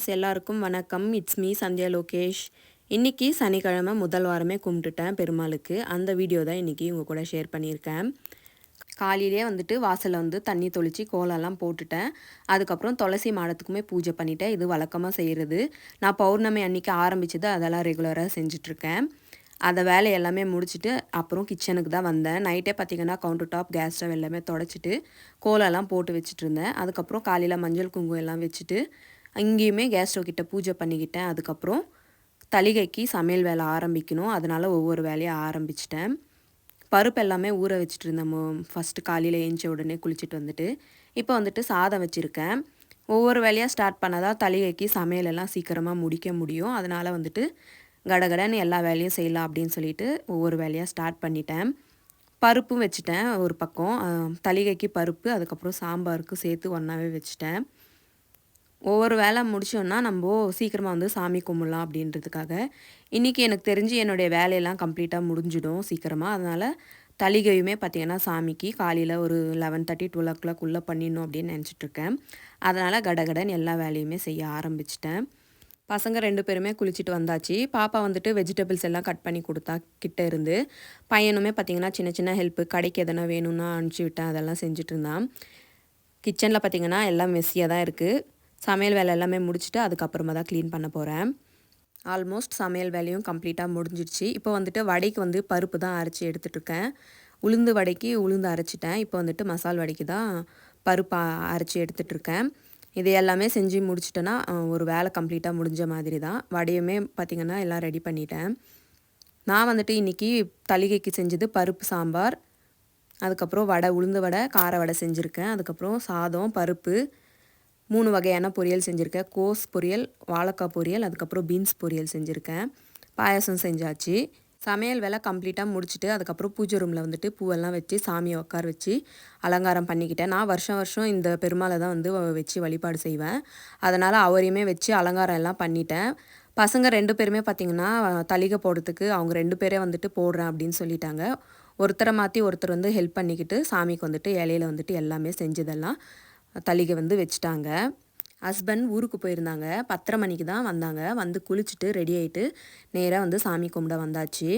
Friends எல்லாருக்கும் வணக்கம். It's me Sandhya Lokesh. இன்றைக்கி சனிக்கிழமை முதல் வாரமே கும்பிட்டுட்டேன் பெருமாளுக்கு. அந்த வீடியோ தான் இன்றைக்கி உங்கள் கூட ஷேர் பண்ணியிருக்கேன். காலையிலே வந்துட்டு வாசலில் வந்து தண்ணி தொளித்து கோலம்லாம் போட்டுட்டேன். அதுக்கப்புறம் துளசி மாடத்துக்குமே பூஜை பண்ணிட்டேன். இது வழக்கமாக செய்கிறது நான் பௌர்ணமி அன்றைக்கி ஆரம்பித்தது அதெல்லாம் ரெகுலராக செஞ்சிட்ருக்கேன். அதை வேலை எல்லாமே முடிச்சுட்டு அப்புறம் கிச்சனுக்கு தான் வந்தேன். நைட்டே பார்த்திங்கன்னா கவுண்டர் டாப் கேஸ் ஸ்டவ் எல்லாமே தொடச்சிட்டு கோலெல்லாம் போட்டு வச்சுட்டு இருந்தேன் அதுக்கப்புறம் காலையில் மஞ்சள் குங்குமம் எல்லாம் வச்சுட்டு அங்கேயுமே கேஸ் ஸ்டவ் கிட்ட பூஜை பண்ணிக்கிட்டேன். அதுக்கப்புறம் தலிகைக்கு சமையல் வேலை ஆரம்பிக்கணும். அதனால் ஒவ்வொரு வேலையை ஆரம்பிச்சிட்டேன். பருப்பு எல்லாமே ஊற வச்சுட்டு இருந்தோம் ஃபஸ்ட்டு காலையில் ஏஞ்ச உடனே குளிச்சுட்டு வந்துட்டு இப்போ வந்துட்டு சாதம் வச்சுருக்கேன். ஒவ்வொரு வேலையாக ஸ்டார்ட் பண்ணாதான் தலிகைக்கு சமையலெல்லாம் சீக்கிரமாக முடிக்க முடியும். அதனால் வந்துட்டு கடகடன்னு எல்லா வேலையும் செய்யலாம் அப்படின்னு சொல்லிட்டு ஒவ்வொரு வேலையாக ஸ்டார்ட் பண்ணிட்டேன். பருப்பும் வச்சுட்டேன் ஒரு பக்கம். தலிகைக்கு பருப்பு அதுக்கப்புறம் சாம்பாருக்கு சேர்த்து ஒன்றாவே வச்சுட்டேன். ஒவ்வொரு வேலை முடிச்சோன்னா நம்ம சீக்கிரமாக வந்து சாமி கும்பிடலாம் அப்படின்றதுக்காக. இன்றைக்கி எனக்கு தெரிஞ்சு என்னுடைய வேலையெல்லாம் கம்ப்ளீட்டாக முடிஞ்சிடும் சீக்கிரமாக அதனால் தளிகையுமே பார்த்திங்கன்னா சாமிக்கு காலையில் ஒரு eleven thirty twelve o'clock உள்ளே பண்ணிடணும் அப்படின்னு நினச்சிட்ருக்கேன் அதனால் கடகடன் எல்லா வேலையுமே செய்ய ஆரம்பிச்சிட்டேன். பசங்க ரெண்டு பேருமே குளிச்சுட்டு வந்தாச்சு. பாப்பா வந்துட்டு வெஜிடபிள்ஸ் எல்லாம் கட் பண்ணி கொடுத்தா கிட்டே இருந்து பையனுமே பார்த்திங்கன்னா சின்ன சின்ன ஹெல்ப்பு கடைக்கு எதனா வேணும்னா அனுப்பிச்சி விட்டேன். அதெல்லாம் செஞ்சுட்டு இருந்தான். கிச்சனில் பார்த்திங்கன்னா எல்லாம் மெஸ்ஸியாக தான் இருக்குது சமையல் வேலை எல்லாமே முடிச்சுட்டு அதுக்கப்புறமா தான் க்ளீன் பண்ண போகிறேன் ஆல்மோஸ்ட் சமையல் வேலையும் கம்ப்ளீட்டாக முடிஞ்சிடுச்சு. இப்போ வந்துட்டு வடைக்கு வந்து பருப்பு தான் அரைச்சி எடுத்துகிட்ருக்கேன் உளுந்து வடைக்கு உளுந்து அரைச்சிட்டேன். இப்போ வந்துட்டு மசால் வடைக்கு தான் பருப்பு அரைச்சி எடுத்துகிட்ருக்கேன் இது எல்லாமே செஞ்சு முடிச்சிட்டேன்னா ஒரு வேலை கம்ப்ளீட்டாக முடிஞ்ச மாதிரி தான். வடையுமே பார்த்திங்கன்னா எல்லாம் ரெடி பண்ணிட்டேன். நான் வந்துட்டு இன்றைக்கி தலிகைக்கு செஞ்சது பருப்பு சாம்பார். அதுக்கப்புறம் வடை உளுந்து வடை கார வடை செஞ்சுருக்கேன். அதுக்கப்புறம் சாதம் பருப்பு மூணு வகையான பொரியல் செஞ்சுருக்கேன். கோஸ் பொரியல் வாழைக்காய் பொரியல் அதுக்கப்புறம் பீன்ஸ் பொரியல் செஞ்சுருக்கேன். பாயசம் செஞ்சாச்சு. சமையல் வேலை கம்ப்ளீட்டாக முடிச்சுட்டு அதுக்கப்புறம் பூஜை ரூமில் வந்துட்டு பூவெல்லாம் வச்சு சாமியை உட்கார வச்சு அலங்காரம் பண்ணிக்கிட்டேன். நான் வருஷம் வருஷம் இந்த பெருமாளை தான் வந்து வச்சு வழிபாடு செய்வேன். அதனால் அவரையுமே வச்சு அலங்காரம் எல்லாம் பண்ணிட்டேன். பசங்க ரெண்டு பேருமே பார்த்திங்கன்னா தலிகை போடுறதுக்கு அவங்க ரெண்டு பேரே வந்துட்டு போடுறேன் அப்படின்னு சொல்லிட்டாங்க. ஒருத்தரை மாற்றி ஒருத்தர் வந்து ஹெல்ப் பண்ணிக்கிட்டு சாமிக்கு வந்துட்டு இலையில வந்துட்டு எல்லாமே செஞ்சதெல்லாம் தள்ளிகை வந்து வச்சுட்டாங்க. ஹஸ்பண்ட் ஊருக்கு போயிருந்தாங்க. பத்தரை மணிக்கு தான் வந்தாங்க. வந்து குளிச்சுட்டு ரெடி ஆகிட்டு நேராக வந்து சாமி கும்பிட வந்தாச்சு.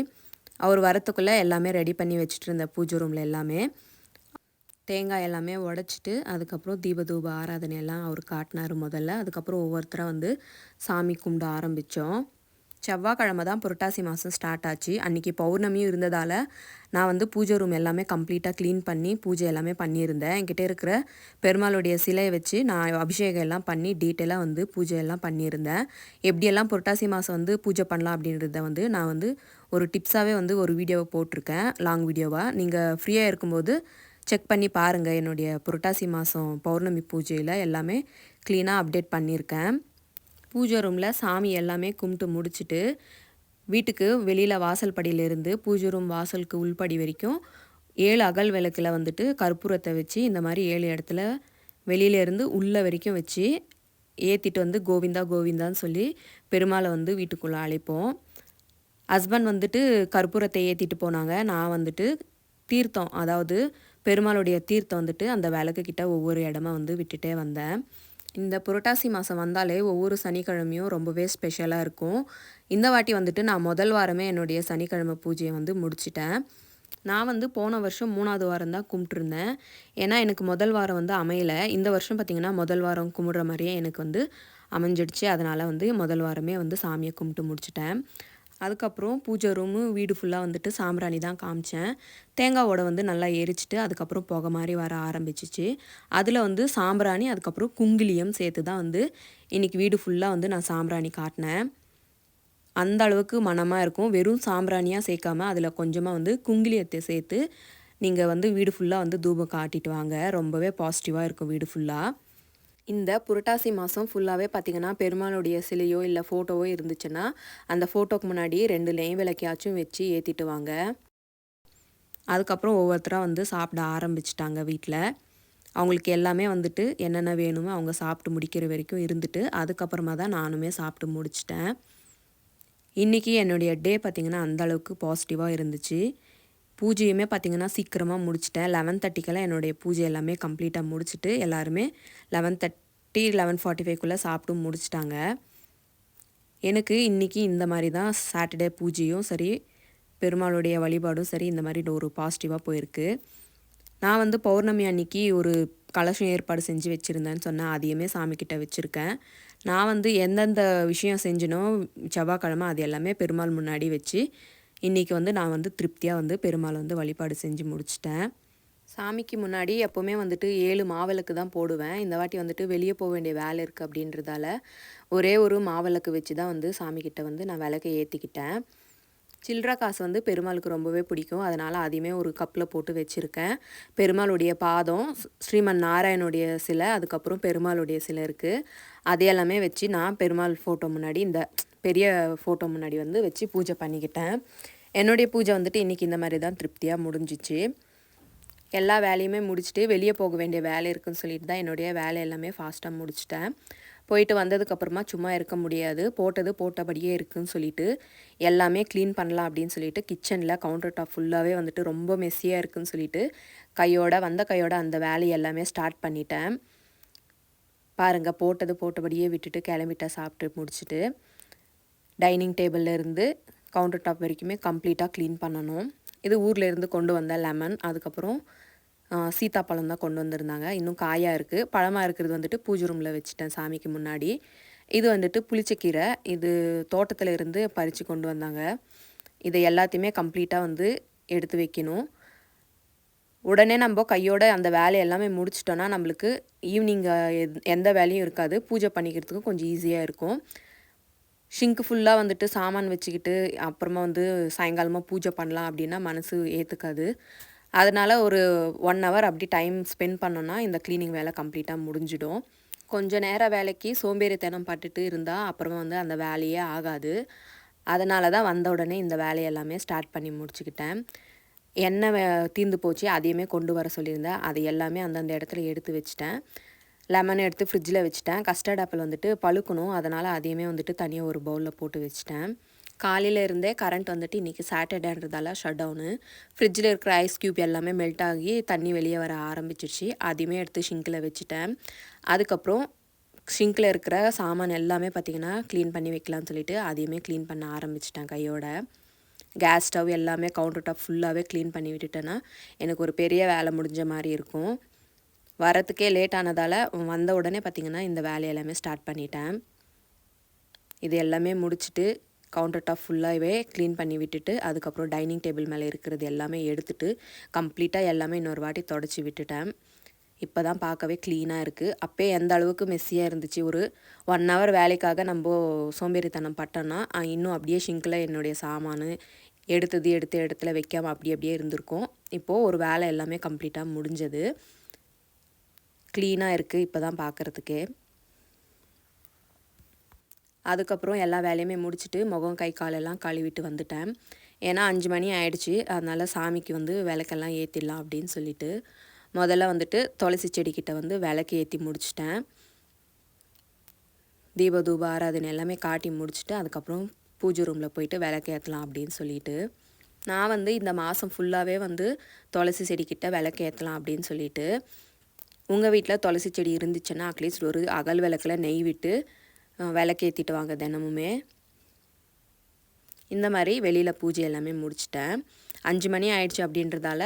அவர் வரத்துக்குள்ளே எல்லாமே ரெடி பண்ணி வச்சுட்டு இருந்த பூஜை ரூமில் எல்லாமே. தேங்காய் எல்லாமே உடச்சிட்டு அதுக்கப்புறம் தீபதூப ஆராதனை எல்லாம் அவர் காட்டினார் முதல்ல. அதுக்கப்புறம் ஒவ்வொருத்தராக வந்து சாமி கும்பிட ஆரம்பித்தோம் செவ்வாய்க்கிழமை தான் புரட்டாசி மாதம் ஸ்டார்ட் ஆச்சு. அன்றைக்கி பௌர்ணமியும் இருந்ததால் நான் வந்து பூஜை ரூம் எல்லாமே கம்ப்ளீட்டாக க்ளீன் பண்ணி பூஜை எல்லாமே பண்ணியிருந்தேன். என்கிட்ட இருக்கிற பெருமாளுடைய சிலையை வச்சு நான் அபிஷேகம் எல்லாம் பண்ணி டீட்டெயிலாக வந்து பூஜை எல்லாம் பண்ணியிருந்தேன். எப்படியெல்லாம் புரட்டாசி மாதம் வந்து பூஜை பண்ணலாம் அப்படின்றத வந்து நான் வந்து ஒரு டிப்ஸாகவே வந்து ஒரு வீடியோவை போட்டிருக்கேன். லாங் வீடியோவாக நீங்கள் ஃப்ரீயாக இருக்கும்போது செக் பண்ணி பாருங்கள் என்னுடைய புரட்டாசி மாதம் பௌர்ணமி பூஜையில் எல்லாமே க்ளீனாக அப்டேட் பண்ணியிருக்கேன். பூஜை ரூமில் சாமி எல்லாமே கும்பிட்டு முடிச்சுட்டு வீட்டுக்கு வெளியில் வாசல் படியிலேருந்து பூஜை ரூம் வாசலுக்கு உள்படி வரைக்கும் ஏழு அகல் விளக்கில் வந்துட்டு கற்பூரத்தை வச்சு இந்த மாதிரி ஏழு இடத்துல வெளியிலேருந்து உள்ளே வரைக்கும் வச்சு ஏற்றிட்டு வந்து கோவிந்தா கோவிந்தான்னு சொல்லி பெருமாளை வந்து வீட்டுக்குள்ளே அழைப்போம். ஹஸ்பண்ட் வந்துட்டு கற்பூரத்தை ஏற்றிட்டு போனாங்க. நான் வந்துட்டு தீர்த்தம் அதாவது பெருமாளுடைய தீர்த்தம் வந்துட்டு அந்த விளக்கு கிட்ட ஒவ்வொரு இடமா வந்து விட்டுட்டே வந்தேன். இந்த புரட்டாசி மாதம் வந்தாலே ஒவ்வொரு சனிக்கிழமையும் ரொம்பவே ஸ்பெஷலாக இருக்கும். இந்த வாட்டி வந்துட்டு நான் முதல் வாரமே என்னுடைய சனிக்கிழமை பூஜையை வந்து முடிச்சிட்டேன். நான் வந்து போன வருஷம் மூணாவது வாரம் தான் கும்பிட்டுருந்தேன். ஏன்னா எனக்கு முதல் வாரம் வந்து அமையலை. இந்த வருஷம் பார்த்திங்கன்னா முதல் வாரம் கும்பிட்ற மாதிரியே எனக்கு வந்து அமைஞ்சிடுச்சு. அதனால் வந்து முதல் வாரமே வந்து சாமியை கும்பிட்டு முடிச்சிட்டேன். அதுக்கப்புறம் பூஜை ரூமு வீடு ஃபுல்லாக வந்துட்டு சாம்பிராணி தான் காமிச்சேன். தேங்காவோட வந்து நல்லா எரிச்சிட்டு அதுக்கப்புறம் புகை மாதிரி வர ஆரம்பிச்சிச்சு. அதில் வந்து சாம்பிராணி அதுக்கப்புறம் குங்கிலியம் சேர்த்து தான் வந்து இன்றைக்கி வீடு ஃபுல்லாக வந்து நான் சாம்பிராணி காட்டினேன். அந்த அளவுக்கு மனமாக இருக்கும். வெறும் சாம்பிராணியாக சேர்க்காம அதில் கொஞ்சமாக வந்து குங்கிலியத்தை சேர்த்து நீங்கள் வந்து வீடு ஃபுல்லாக வந்து தூபம் காட்டிட்டு வாங்க. ரொம்பவே பாசிட்டிவாக இருக்கும் வீடு ஃபுல்லாக இந்த புரட்டாசி மாதம் ஃபுல்லாகவே பார்த்திங்கன்னா பெருமாளுடைய சிலையோ இல்லை ஃபோட்டோவோ இருந்துச்சுன்னா அந்த ஃபோட்டோக்கு முன்னாடி ரெண்டு நெய் விளக்கியாச்சும் வச்சு ஏற்றிட்டு வாங்க. அதுக்கப்புறம் ஒவ்வொருத்தராக வந்து சாப்பிட ஆரம்பிச்சிட்டாங்க வீட்டில் அவங்களுக்கு எல்லாமே வந்துட்டு என்னென்ன வேணுமோ அவங்க சாப்பிட்டு முடிக்கிற வரைக்கும் இருந்துட்டு அதுக்கப்புறமா தான் நானுமே சாப்பிட்டு முடிச்சிட்டேன். இன்றைக்கி என்னுடைய டே பார்த்திங்கன்னா அந்தளவுக்கு பாசிட்டிவாக இருந்துச்சு. பூஜையுமே பார்த்திங்கன்னா சீக்கிரமாக முடிச்சிட்டேன். லெவன் தேர்ட்டிக்கெல்லாம் என்னுடைய பூஜை எல்லாமே கம்ப்ளீட்டாக முடிச்சுட்டு எல்லாருமே லெவன் தேர்ட்டி லெவன் ஃபார்ட்டி ஃபைவ்க்குள்ளே சாப்பிட்டு முடிச்சிட்டாங்க. எனக்கு இன்றைக்கி இந்த மாதிரி தான் சாட்டர்டே பூஜையும் சரி பெருமாளுடைய வழிபாடும் சரி இந்த மாதிரி ஒரு பாசிட்டிவாக போயிருக்கு. நான் வந்து பௌர்ணமி அன்னைக்கு ஒரு கலசம் ஏற்பாடு செஞ்சு வச்சுருந்தேன்னு சொன்னேன் அதையுமே சாமிக்கிட்ட வச்சுருக்கேன். நான் வந்து எந்தெந்த விஷயம் செஞ்சினோ செவ்வாய்க்கிழமை அது எல்லாமே பெருமாள் முன்னாடி வச்சு இன்றைக்கி வந்து நான் வந்து திருப்தியாக வந்து பெருமாள் வந்து வழிபாடு செஞ்சு முடிச்சிட்டேன். சாமிக்கு முன்னாடி எப்போவுமே வந்துட்டு ஏழு மாவிளக்கு தான் போடுவேன். இந்த வாட்டி வந்துட்டு வெளியே போக வேண்டிய வேலை இருக்குது அப்படின்றதால ஒரே ஒரு மாவிளக்கு வச்சு தான் வந்து சாமிக்கிட்ட வந்து நான் விளக்கை ஏற்றிக்கிட்டேன் சில்லற காசு வந்து பெருமாளுக்கு ரொம்பவே பிடிக்கும். அதனால் அதையுமே ஒரு கப்பில் போட்டு வச்சுருக்கேன். பெருமாளுடைய பாதம் ஸ்ரீமன் நாராயணுடைய சிலை அதுக்கப்புறம் பெருமாளுடைய சிலை இருக்குது அது எல்லாமே வச்சு நான் பெருமாள் ஃபோட்டோ முன்னாடி இந்த பெரிய ஃபோட்டோ முன்னாடி வந்து வச்சு பூஜை பண்ணிக்கிட்டேன். என்னுடைய பூஜை வந்துட்டு இன்றைக்கி இந்த மாதிரி தான் திருப்தியாக முடிஞ்சிச்சு. எல்லா வேலையுமே முடிச்சுட்டு வெளியே போக வேண்டிய வேலை இருக்குன்னு சொல்லிட்டு தான் என்னுடைய வேலை எல்லாமே ஃபாஸ்ட்டாக முடிச்சிட்டேன். போயிட்டு வந்ததுக்கப்புறமா சும்மா இருக்க முடியாது. போட்டது போட்டபடியே இருக்குன்னு சொல்லிட்டு எல்லாமே க்ளீன் பண்ணலாம் அப்படின்னு சொல்லிட்டு கிச்சனில் கவுண்டர் டாப் ஃபுல்லாகவே வந்துட்டு ரொம்ப மெஸ்ஸியாக இருக்குன்னு சொல்லிட்டு கையோட வந்த கையோட அந்த வேலையை எல்லாமே ஸ்டார்ட் பண்ணிட்டேன். பாருங்கள் போட்டது போட்டபடியே விட்டுட்டு கிளம்பிட்டேன் சாப்பிட்டு முடிச்சுட்டு. டைனிங் டேபிளில் இருந்து கவுண்டர் டாப் வரைக்குமே கம்ப்ளீட்டாக க்ளீன் பண்ணணும். இது ஊரில் இருந்து கொண்டு வந்த லெமன் அதுக்கப்புறம் சீத்தாப்பழம் தான் கொண்டு வந்திருந்தாங்க. இன்னும் காயாக இருக்குது பழமாக இருக்கிறது வந்துட்டு பூஜை ரூமில் வச்சுட்டேன் சாமிக்கு முன்னாடி. இது வந்துட்டு புளிச்சக்கீரை. இது தோட்டத்தில் இருந்து பறித்து கொண்டு வந்தாங்க. இதை எல்லாத்தையுமே கம்ப்ளீட்டாக வந்து எடுத்து வைக்கணும். உடனே நம்ம கையோட அந்த வேலையை எல்லாமே முடிச்சிட்டோன்னா நம்மளுக்கு ஈவினிங் எந்த வேலையும் இருக்காது. பூஜை பண்ணிக்கிறதுக்கு கொஞ்சம் ஈஸியாக இருக்கும். ஷிங்க்கு ஃபுல்லாக வந்துட்டு சாமான் வச்சுக்கிட்டு அப்புறமா வந்து சாயங்காலமாக பூஜை பண்ணலாம் அப்படின்னா மனசு ஏற்றுக்காது அதனால் ஒரு ஒன் ஹவர் அப்படி டைம் ஸ்பெண்ட் பண்ணோன்னா இந்த க்ளீனிங் வேலை கம்ப்ளீட்டாக முடிஞ்சிடும். கொஞ்சம் நேரம் வேலைக்கு சோம்பேறித்தனம் பட்டுட்டு இருந்தால் அப்புறமா வந்து அந்த வேலையே ஆகாது. அதனால தான் வந்த உடனே இந்த வேலையை எல்லாமே ஸ்டார்ட் பண்ணி முடிச்சுக்கிட்டேன். எண்ணெய் தீர்ந்து போச்சு அதையுமே கொண்டு வர சொல்லியிருந்தேன். அது எல்லாமே அந்தந்த இடத்துல எடுத்து வச்சிட்டேன். லெமன் எடுத்து ஃப்ரிட்ஜில் வச்சுட்டேன். கஸ்டர்ட் ஆப்பிள் வந்துட்டு பழுக்கணும். அதனால் அதையுமே வந்துட்டு தனியாக ஒரு பவுலில் போட்டு வச்சுட்டேன். காலையில் இருந்தே கரண்ட் வந்துட்டு இன்றைக்கி சாட்டர்டேன்றதால ஷட் டவுனு ஃப்ரிட்ஜில் இருக்கிற ஐஸ் க்யூப் எல்லாமே மெல்ட் ஆகி தண்ணி வெளியே வர ஆரம்பிச்சிருச்சு. அதையுமே எடுத்து ஷிங்கில் வச்சுட்டேன். அதுக்கப்புறம் ஷிங்கில் இருக்கிற சாமான் எல்லாமே பார்த்திங்கன்னா க்ளீன் பண்ணி வைக்கலாம்னு சொல்லிட்டு அதையுமே க்ளீன் பண்ண ஆரம்பிச்சிட்டேன் கையோட. கேஸ் ஸ்டவ் எல்லாமே கவுண்டர் டாப் ஃபுல்லாகவே க்ளீன் பண்ணி விட்டுட்டேன்னா எனக்கு ஒரு பெரிய வேலை முடிஞ்ச மாதிரி இருக்கும். வரத்துக்கே லேட் ஆனதால் வந்த உடனே பார்த்திங்கன்னா இந்த வேலையெல்லாமே எல்லாமே ஸ்டார்ட் பண்ணிட்டேன். இது எல்லாமே முடிச்சுட்டு கவுண்டர் டாப் ஃபுல்லாகவே க்ளீன் பண்ணி விட்டுட்டு அதுக்கப்புறம் டைனிங் டேபிள் மேலே இருக்கிறது எல்லாமே எடுத்துட்டு கம்ப்ளீட்டாக எல்லாமே இன்னொரு வாட்டி தொடச்சி விட்டுட்டேன். இப்போ தான் பார்க்கவே க்ளீனாக இருக்குது அப்போ எந்த அளவுக்கு மெஸ்ஸியாக இருந்துச்சு. ஒரு ஒன் ஹவர் வேலைக்காக நம்ம சோம்பேறித்தனம் பட்டோன்னா இன்னும் அப்படியே ஷிங்கில் என்னுடைய சாமான் எடுத்தது எடுத்த இடத்துல வைக்காமல் அப்படி அப்படியே இருந்திருக்கும். இப்போது ஒரு வேலை எல்லாமே கம்ப்ளீட்டாக முடிஞ்சது. க்ளீனாக இருக்குது இப்போ தான் பார்க்குறதுக்கே அதுக்கப்புறம் எல்லா வேலையுமே முடிச்சுட்டு முகம் கை காலெல்லாம் கழுவிட்டு வந்துட்டேன். ஏன்னா அஞ்சு மணி ஆயிடுச்சு. அதனால் சாமிக்கு வந்து விளக்கெல்லாம் ஏற்றிடலாம் அப்படின்னு சொல்லிட்டு முதல்ல வந்துட்டு துளசி செடிக்கிட்ட வந்து விளக்கு ஏற்றி முடிச்சிட்டேன். தீப தூப ஆராதனை எல்லாமே காட்டி முடிச்சுட்டு அதுக்கப்புறம் பூஜை ரூமில் போயிட்டு விளக்கு ஏற்றலாம் அப்படின்னு சொல்லிட்டு. நான் வந்து இந்த மாதம் ஃபுல்லாகவே வந்து துளசி செடிக்கிட்ட விளக்கு ஏற்றலாம் அப்படின்னு சொல்லிட்டு. உங்கள் வீட்டில் துளசி செடி இருந்துச்சுன்னா அட்லீஸ்ட் ஒரு அகல் விளக்கில் நெய் விட்டு விளக்கேற்றிட்டு வாங்க தினமுமே. இந்த மாதிரி வெளியில் பூஜை எல்லாமே முடிச்சிட்டேன். அஞ்சு மணி ஆயிடுச்சு அப்படின்றதால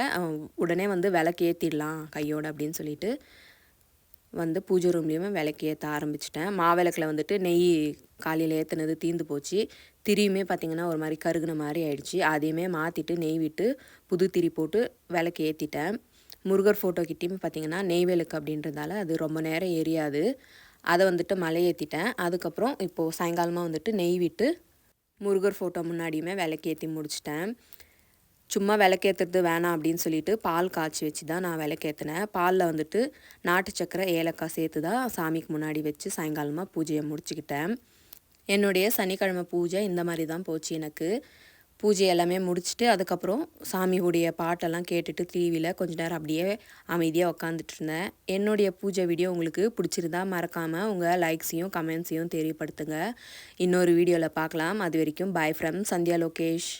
உடனே வந்து விளக்கு ஏற்றிடலாம் கையோடு அப்படின்னு சொல்லிட்டு வந்து பூஜை ரூம்லேயுமே விளக்கு ஏற்ற ஆரம்பிச்சிட்டேன். மாவிளக்கில் வந்துட்டு நெய் காலையில் ஏற்றுனது தீந்து போச்சு. திரியுமே பார்த்திங்கன்னா ஒரு மாதிரி கருகுன மாதிரி ஆயிடுச்சு. அதையுமே மாற்றிட்டு நெய் விட்டு புது திரி போட்டு விளக்கு ஏற்றிட்டேன் முருகர் ஃபோட்டோ கிட்டேயுமே பார்த்திங்கன்னா நெய்வேலுக்கு அப்படின்றதால அது ரொம்ப நேரம் எரியாது. அதை வந்துட்டு மலையேற்றிட்டேன் அதுக்கப்புறம் இப்போது சாயங்காலமாக வந்துட்டு நெய் விட்டு முருகர் ஃபோட்டோ முன்னாடியுமே விளக்கேற்றி முடிச்சிட்டேன். சும்மா விளக்கேற்றுறது வேணாம் அப்படின்னு சொல்லிட்டு பால் காய்ச்சி வச்சு தான் நான் விளக்கேற்றினேன் பாலில் வந்துட்டு நாட்டு சக்கரை ஏலக்காய் சேர்த்து தான் சாமிக்கு முன்னாடி வச்சு சாயங்காலமாக பூஜையை முடிச்சுக்கிட்டேன். என்னுடைய சனிக்கிழமை பூஜை இந்த மாதிரி தான் போச்சு எனக்கு. பூஜை எல்லாமே முடிச்சுட்டு அதுக்கப்புறம் சாமியுடைய பாட்டெல்லாம் கேட்டுட்டு டிவியில் கொஞ்ச நேரம் அப்படியே அமைதியாக உக்காந்துட்டு இருந்தேன் என்னுடைய பூஜை வீடியோ உங்களுக்கு பிடிச்சிருந்தா மறக்காமல் உங்கள் லைக்ஸையும் கமெண்ட்ஸையும் தெரியப்படுத்துங்க. இன்னொரு வீடியோவில் பார்க்கலாம். அது வரைக்கும் பாய் ஃப்ரம் சந்தியா லோகேஷ்.